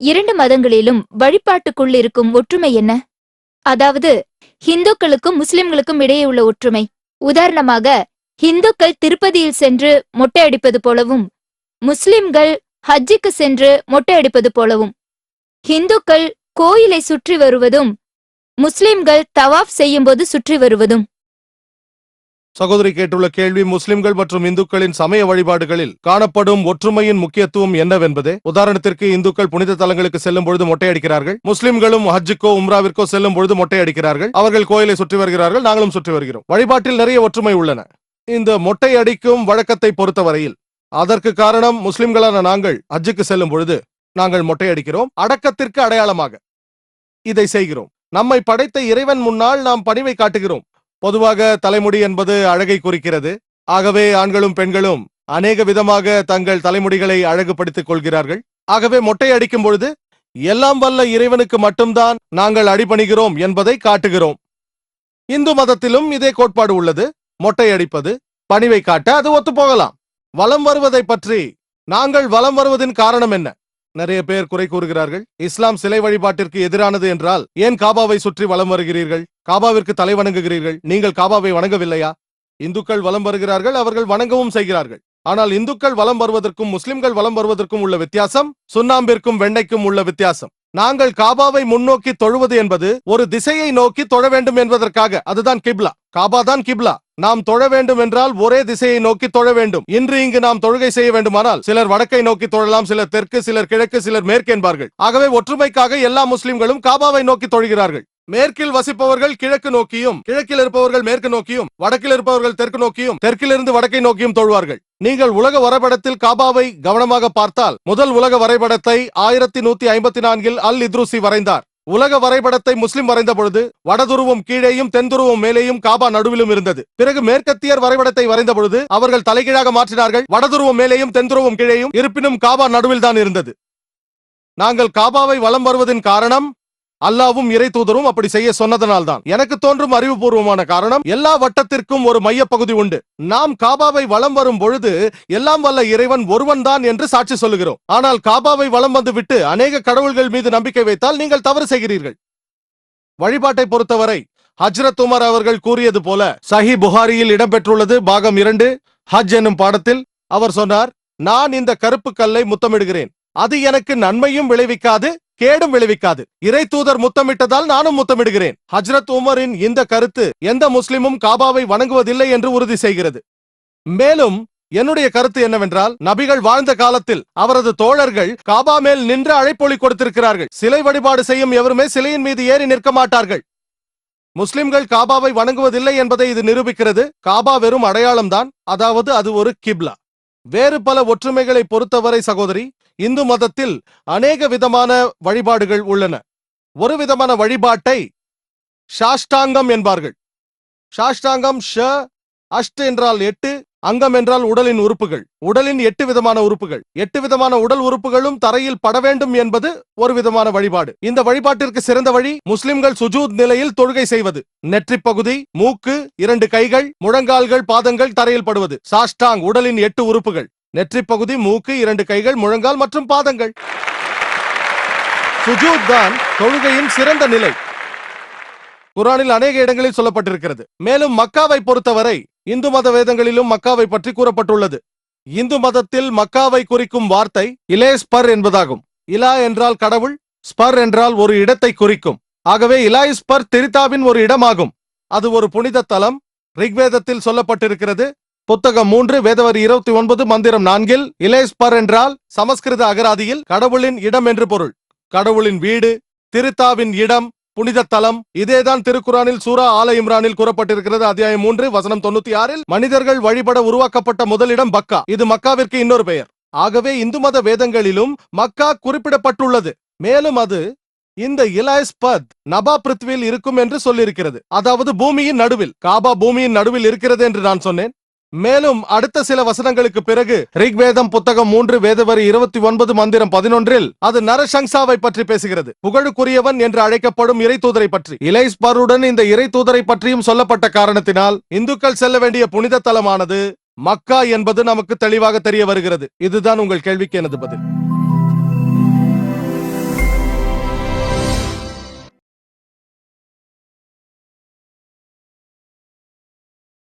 இரண்டு மதங்களிலும் வழிபாட்டுக்குள் இருக்கும் ஒற்றுமை என்ன? அதாவது ஹிந்துக்களுக்கும் முஸ்லிம்களுக்கும் இடையே உள்ள ஒற்றுமை. உதாரணமாக ஹிந்துக்கள் திருப்பதியில் சென்று மொட்டை அடிப்பது போலவும் முஸ்லிம்கள் ஹஜ்ஜுக்கு சென்று மொட்டை அடிப்பது போலவும். ஹிந்துக்கள் கோயிலை சுற்றி வருவதும் முஸ்லிம்கள் தவாஃப் செய்யும்போது சுற்றி வருவதும். சகோதரி கேட்டுள்ள கேள்வி முஸ்லிம்கள் மற்றும் இந்துக்களின் சமய வழிபாடுகளில் காணப்படும் ஒற்றுமையின் முக்கியத்துவம் என்னவென்பது? உதாரணத்திற்கு இந்துக்கள் புனித தலங்களுக்கு செல்லும் பொழுது மொட்டையடிக்கிறார்கள். முஸ்லிம்களும் ஹஜ்ஜுக்கோ உம்ராவிற்கோ செல்லும் பொழுது மொட்டை அடிக்கிறார்கள் அவர்கள் கோயிலை சுற்றி வருகிறார்கள் நாங்களும் சுற்றி வருகிறோம். வழிபாட்டில் நிறைய ஒற்றுமை உள்ளன. இந்த மொட்டை அடிக்கும் வழக்கத்தை பொறுத்தவரையில் அதற்கு காரணம் முஸ்லிம்களான நாங்கள் ஹஜ்ஜுக்கு செல்லும் பொழுது நாங்கள் மொட்டை அடிக்கிறோம் அடக்கத்திற்கு அடையாளமாக இதை செய்கிறோம். நம்மை படைத்த இறைவன் முன்னால் நாம் பணிவை காட்டுகிறோம். பொதுவாக தலைமுடி என்பது அழகை குறிக்கிறது. ஆகவே ஆண்களும் பெண்களும் அநேக விதமாக தங்கள் தலைமுடிகளை அழகுபடுத்திக் கொள்கிறார்கள். ஆகவே மொட்டை அடிக்கும் பொழுது எல்லாம் வல்ல இறைவனுக்கு மட்டும்தான் நாங்கள் அடிபணிகிறோம் என்பதை காட்டுகிறோம். இந்து மதத்திலும் இதே கோட்பாடு உள்ளது. மொட்டை அடிப்பது பணிவை காட்ட அது ஒத்து போகலாம். வலம் வருவதை பற்றி நாங்கள் வலம் வருவதின் காரணம் என்ன? நிறைய பேர் குறை கூறுகிறார்கள். இஸ்லாம் சிலை வழிபாட்டிற்கு எதிரானது என்றால் ஏன் காபாவை சுற்றி வலம் வருகிறீர்கள்? காபாவிற்கு தலை வணங்குகிறீர்கள். நீங்கள் காபாவை வணங்கவில்லையா? இந்துக்கள் வலம் வருகிறார்கள் அவர்கள் வணங்கவும் செய்கிறார்கள். ஆனால் இந்துக்கள் வலம் வருவதற்கும் முஸ்லிம்கள் வலம் வருவதற்கும் உள்ள வித்தியாசம் சுண்ணாம்பிற்கும் வெண்ணைக்கும் உள்ள வித்தியாசம். நாங்கள் காபாவை முன்னோக்கி தொழுவது என்பது ஒரு திசையை நோக்கி தொழ வேண்டும் என்பதற்காக அதுதான் கிப்லா. காபா தான் கிப்லா. நாம் தொழ வேண்டும் என்றால் ஒரே திசையை நோக்கி தொழ வேண்டும். இன்று இங்கு நாம் தொழுகை செய்ய வேண்டுமானால் சிலர் வடக்கை நோக்கி தொழலாம் சிலர் தெற்கு சிலர் கிழக்கு சிலர் மேற்கு என்பார்கள் ஆகவே ஒற்றுமைக்காக எல்லா முஸ்லிம்களும் காபாவை நோக்கி தொழுகிறார்கள். மேற்கில் வசிப்பவர்கள் கிழக்கு நோக்கியும் கிழக்கில் இருப்பவர்கள் மேற்கு நோக்கியும் வடக்கில் இருப்பவர்கள் தெற்கு நோக்கியும் தெற்கிலிருந்து வடக்கை நோக்கியும் தொழுவார்கள். நீங்கள் உலக வரைபடத்தில் காபாவை கவனமாக பார்த்தால் முதல் உலக வரைபடத்தை ஆயிரத்தி நூத்தி ஐம்பத்தி நான்கில் அல் இத்ருசி வரைந்தார். உலக வரைபடத்தை முஸ்லிம் வரைந்த பொழுது வடதுருவம் கீழேயும் தென்துருவம் மேலேயும் காபா நடுவிலும் இருந்தது. பிறகு மேற்கத்தியர் வரைபடத்தை வரைந்த பொழுது அவர்கள் தலைகீழாக மாற்றினார்கள். வடதுருவம் மேலேயும் தென்துருவம் கீழேயும் இருப்பினும் காபா நடுவில் தான் இருந்தது. நாங்கள் காபாவை வலம் வருவதின் காரணம் அல்லாவும் இறை தூதரும் அப்படி செய்ய சொன்னதனால்தான். எனக்கு தோன்றும் அறிவுபூர்வமான காரணம் எல்லா வட்டத்திற்கும் ஒரு மையப்பகுதி உண்டு. நாம் காபாவை வளம் வரும் பொழுது எல்லாம் வல்ல இறைவன் ஒருவன் தான் என்று சாட்சி சொல்லுகிறோம். ஆனால் காபாவை வளம் வந்து விட்டு அநேக கடவுள்கள் மீது நம்பிக்கை வைத்தால் நீங்கள் தவறு செய்கிறீர்கள். வழிபாட்டை பொறுத்தவரை ஹஜ்ரத் உமர் அவர்கள் கூறியது போல சஹி புகாரியில் இடம்பெற்றுள்ளது பாகம் இரண்டு ஹஜ் என்னும் பாடத்தில் அவர் சொன்னார் நான் இந்த கருப்பு கல்லை முத்தமிடுகிறேன். அது எனக்கு நன்மையும் விளைவிக்காது கேடும் விளைவிக்காது. இறை தூதர் முத்தமிட்டதால் நானும் முத்தமிடுகிறேன். ஹஜ்ரத் உமரின் இந்த கருத்து எந்த முஸ்லிமும் காபாவை வணங்குவதில்லை என்று உறுதி செய்கிறது. மேலும் என்னுடைய கருத்து என்னவென்றால் நபிகள் வாழ்ந்த காலத்தில் அவரது தோழர்கள் காபா மேல் நின்று அழைப்பொழி கொடுத்திருக்கிறார்கள். சிலை வழிபாடு செய்யும் எவருமே சிலையின் மீது ஏறி நிற்க மாட்டார்கள். முஸ்லிம்கள் காபாவை வணங்குவதில்லை என்பதை இது நிரூபிக்கிறது. காபா வெறும் அடையாளம்தான். அதாவது அது ஒரு கிப்லா. வேறு பல ஒற்றுமைகளை பொறுத்தவரை சகோதரி இந்து மதத்தில் அநேக விதமான வழிபாடுகள் உள்ளன. ஒரு விதமான வழிபாட்டை சாஷ்டாங்கம் என்பார்கள். சாஷ்டாங்கம் ஷ அஷ்ட் என்றால் எட்டு அங்கம் என்றால் உடலின் உறுப்புகள். உடலின் எட்டு விதமான உறுப்புகள். எட்டு விதமான உடல் உறுப்புகளும் தரையில் பட வேண்டும் என்பது ஒரு விதமான வழிபாடு. இந்த வழிபாட்டிற்கு சிறந்த வழி முஸ்லிம்கள் சுஜூத் நிலையில் தொழுகை செய்வது. நெற்றிப் பகுதி மூக்கு இரண்டு கைகள் முழங்கால்கள் பாதங்கள் தரையில் படுவது. சாஷ்டாங் உடலின் எட்டு உறுப்புகள். நெற்றி பகுதி மூக்கு இரண்டு கைகள் முழங்கால் மற்றும் பாதங்கள். சுஜூத் தான் தொழுகையின் சிறந்த நிலை. குரானில் அநேக இடங்களில் சொல்லப்பட்டிருக்கிறது. மேலும் மக்காவை பொறுத்தவரை இந்து மத வேதங்களிலும் மக்காவை பற்றி கூறப்பட்டுள்ளது. இந்து மதத்தில் மக்காவை குறிக்கும் வார்த்தை இலே ஸ்பர் என்பதாகும். இலா என்றால் கடவுள் ஸ்பர் என்றால் ஒரு இடத்தை குறிக்கும். ஆகவே இலாய் ஸ்பர் திரிதாவின் ஒரு இடமாகும். அது ஒரு புனித தலம். ரிக்வேதத்தில் சொல்லப்பட்டிருக்கிறது புத்தகம் மூன்று வேதவரி இருபத்தி ஒன்பது மந்திரம் நான்கில் இலேஸ்பர் என்றால் சமஸ்கிருத அகராதியில் கடவுளின் இடம் என்று பொருள். கடவுளின் வீடு திருத்தாவின் இடம் புனித தலம் இதேதான் திருக்குறானில் சூரா ஆல இம்ரானில் கூறப்பட்டிருக்கிறது. அத்தியாயம் மூன்று வசனம் தொண்ணூத்தி ஆறில் மனிதர்கள் வழிபட உருவாக்கப்பட்ட முதலிடம் பக்கா இது மக்காவிற்கு இன்னொரு பெயர். ஆகவே இந்து மத வேதங்களிலும் மக்கா குறிப்பிடப்பட்டுள்ளது. மேலும் அது இந்த இலாஸ்பத் நபா பிருத்வியில் இருக்கும் என்று சொல்லியிருக்கிறது. அதாவது பூமியின் நடுவில். காபா பூமியின் நடுவில் இருக்கிறது என்று நான் சொன்னேன். மேலும் அடுத்த சில வசனங்களுக்கு பிறகு ரிக்வேதம் புத்தகம் மூன்று வேதவரி இருபத்தி ஒன்பது மந்திரம் பதினொன்றில் அது நரசங்சாவை பற்றி பேசுகிறது. புகழுக்குரியவன் என்று அழைக்கப்படும் இறை தூதரை பற்றி. இலைஸ்பருடன் இந்த இறை தூதரை பற்றியும் சொல்லப்பட்ட காரணத்தினால் இந்துக்கள் செல்ல வேண்டிய புனித தலமானது மக்கா என்பது நமக்கு தெளிவாக தெரிய வருகிறது. இதுதான் உங்கள் கேள்விக்கு எனது பதில்.